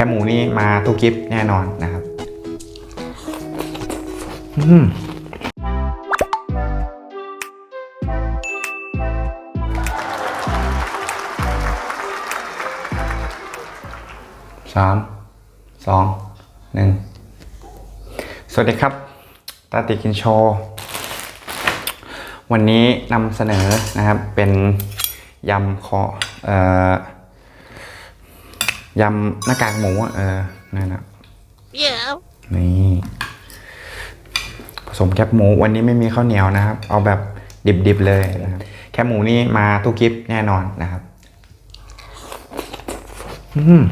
คหมูนี่มาทุกคลิปแน่นอนนะครับสามสองหนึ่งสวัสดีครับ ตาติกินโชว์วันนี้นำเสนอนะครับเป็นยำคอเอ่อ ยำหน้ากากหมูอะเออนั่นนะ Yeah. นี่ผสมแคบหมูวันนี้ไม่มีข้าวเหนียวนะครับ เอาแบบดิบๆเลยนะครับแคบหมูนี่มาทุกคลิปแน่นอนนะครับอืม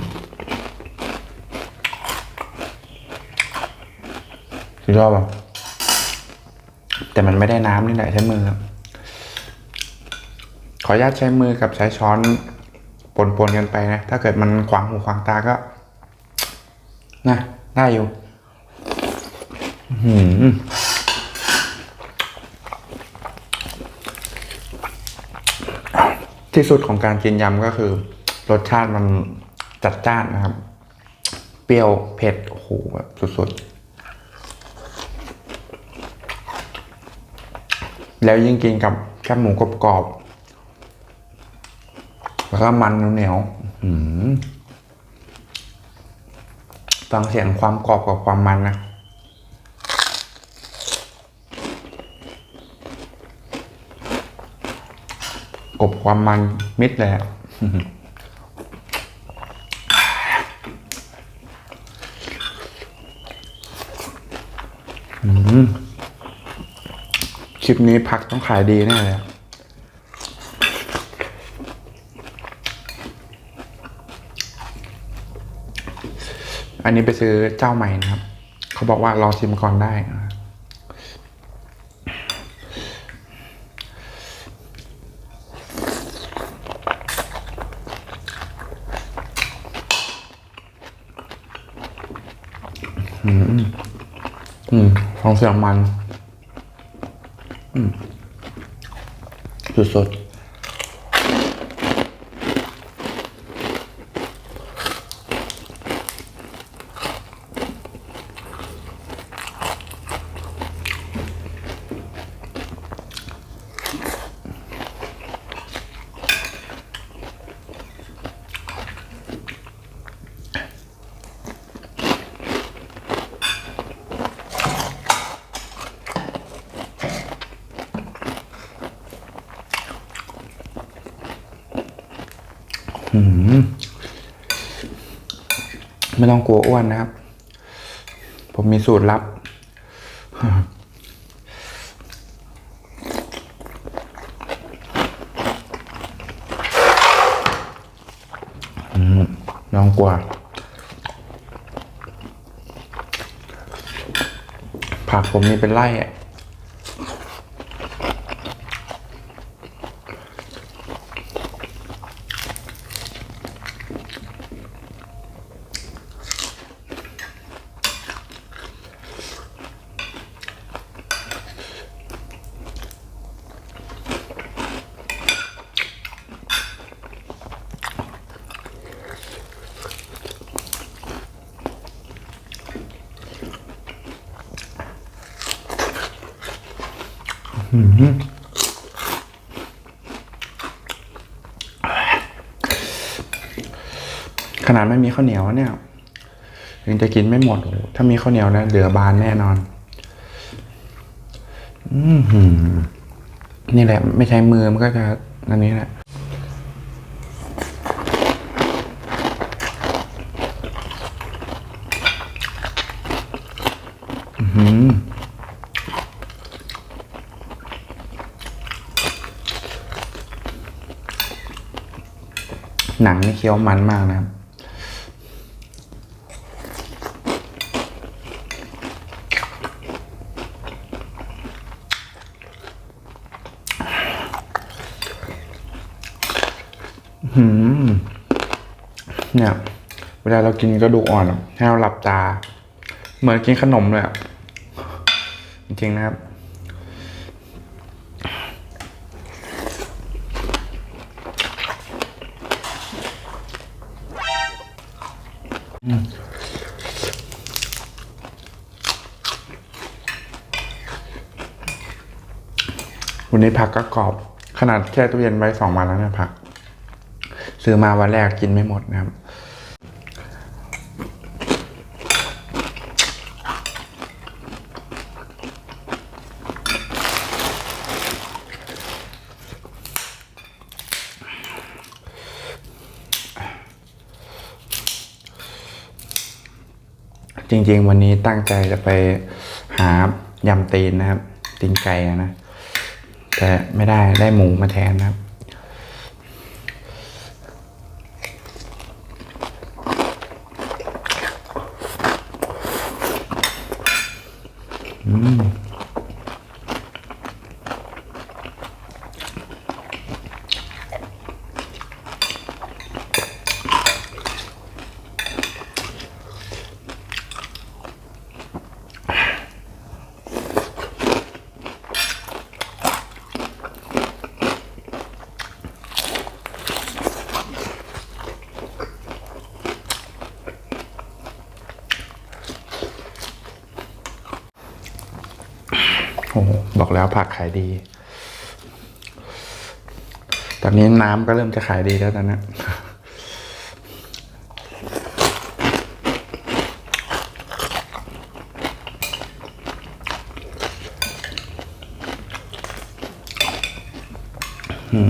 สุดยอดป่ะแต่มันไม่ได้น้ำนี่แหละใช้มือครับขออนุญาตใช้มือกับใช้ช้อน ปนๆกันไปนะ ถ้าเกิดมันขวางหูขวางตาก็นะได้อยู่หืที่สุดของการกินยำก็คือ รสชาติมันจัดจ้านนะครับ เปรี้ยวเผ็ดโอ้โหแบบสุดๆ แล้วยิ่งกินกับแคบหมูกรอบๆ แล้วก็มันเหนียวฟังเสียงความกรอบกับความมันนะกบความมันมิดเลยอะคลิปนี้พักต้องขายดีแน่เลย อันนี้ไปซื้อเจ้าใหม่นะครับ เขาบอกว่าลองชิมก่อนได้อืม อืมของเสียงมัน อืม สุดๆ ไม่ต้องกลัวอ้วนนะครับ ผมมีสูตรลับ น้องกลัวผักผมนี่เป็นไร่อะ ขนาดไม่มีข้าวเหนียวเนี่ยยังจะกินไม่หมด ถ้ามีข้าวเหนียวนะเหลือบานแน่นอน อือหือนี่แหละ ไม่ใช้มือมันก็จะอันนี้แหละอือ หนังนี่เคี้ยวมันมากนะครับหืมเนี่ย เวลาเรากินกระดูกอ่อนอะให้เราหลับตา เหมือนกินขนมเลยอะจริงๆนะครับ วันนี้ผักก็กรอบ ขนาดแช่ตู้เย็นไว้สองวันแล้วเนี่ยผัก ซื้อมาวันแรกกินไม่หมดนะครับจริงๆ วันนี้ตั้งใจจะไปหายำตีนนะครับ ตีนไก่นะ แต่ไม่ได้ได้หมูมาแทนนะครับโอ้โห บอกแล้วผักขายดี ตอนนี้น้ำก็เริ่มจะขายดีแล้วตอนนี้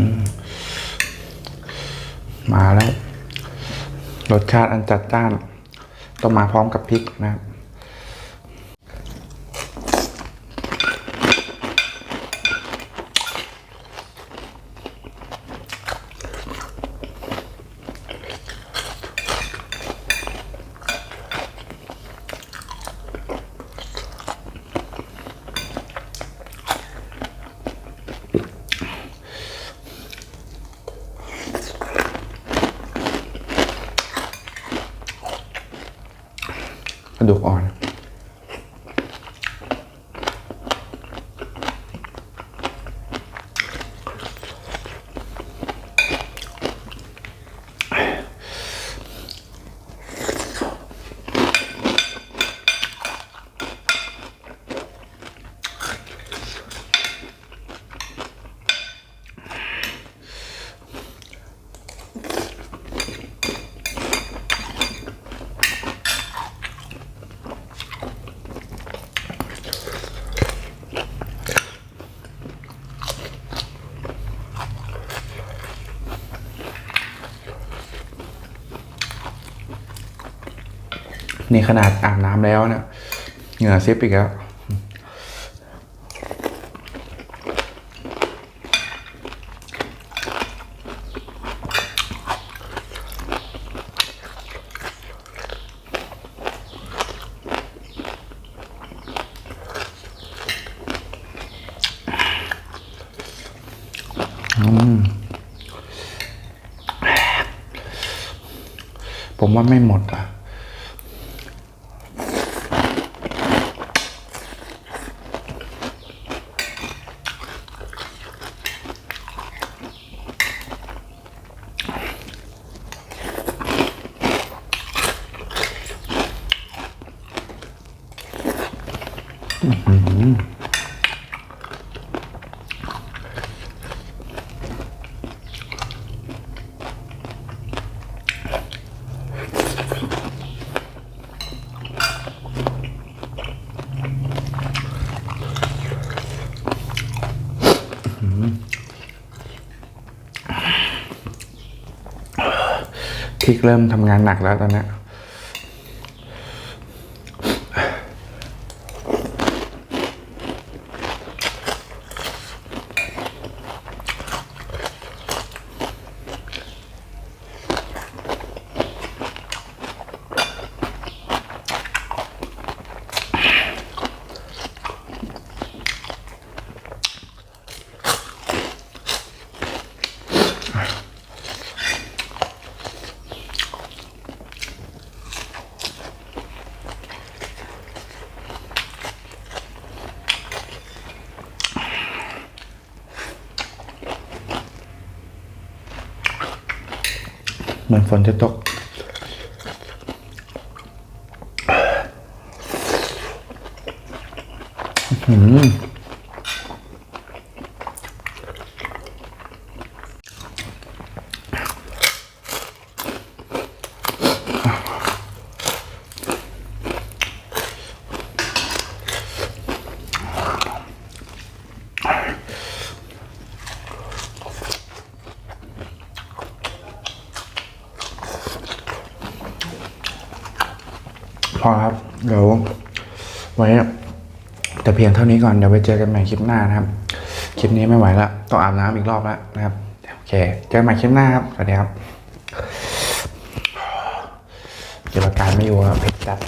มมาแล้ว รสชาติอันจัดจ้าน ต้องมาพร้อมกับพริกนะครับ กร นี่ขนาดอาบน้ำแล้วเนี่ยเหงื่อซิปอีกแล้วผมว่าไม่หมดอะ พริกเริ่มทำงานหนักแล้วตอนนี้ เหมือนฝนจะตก อืม อครับ เดี๋ยวไว้แต่เพียงเท่านี้ก่อน เดี๋ยวไปเจอกันใหม่คลิปหน้านะครับ คลิปนี้ไม่ไหวแล้วต้องอาบน้ำอีกรอบแล้วนะครับ โอเค เจอกันใหม่คลิปหน้าครับ สวัสดีครับเก็บอาการไม่อยู่ครับเพชรจัด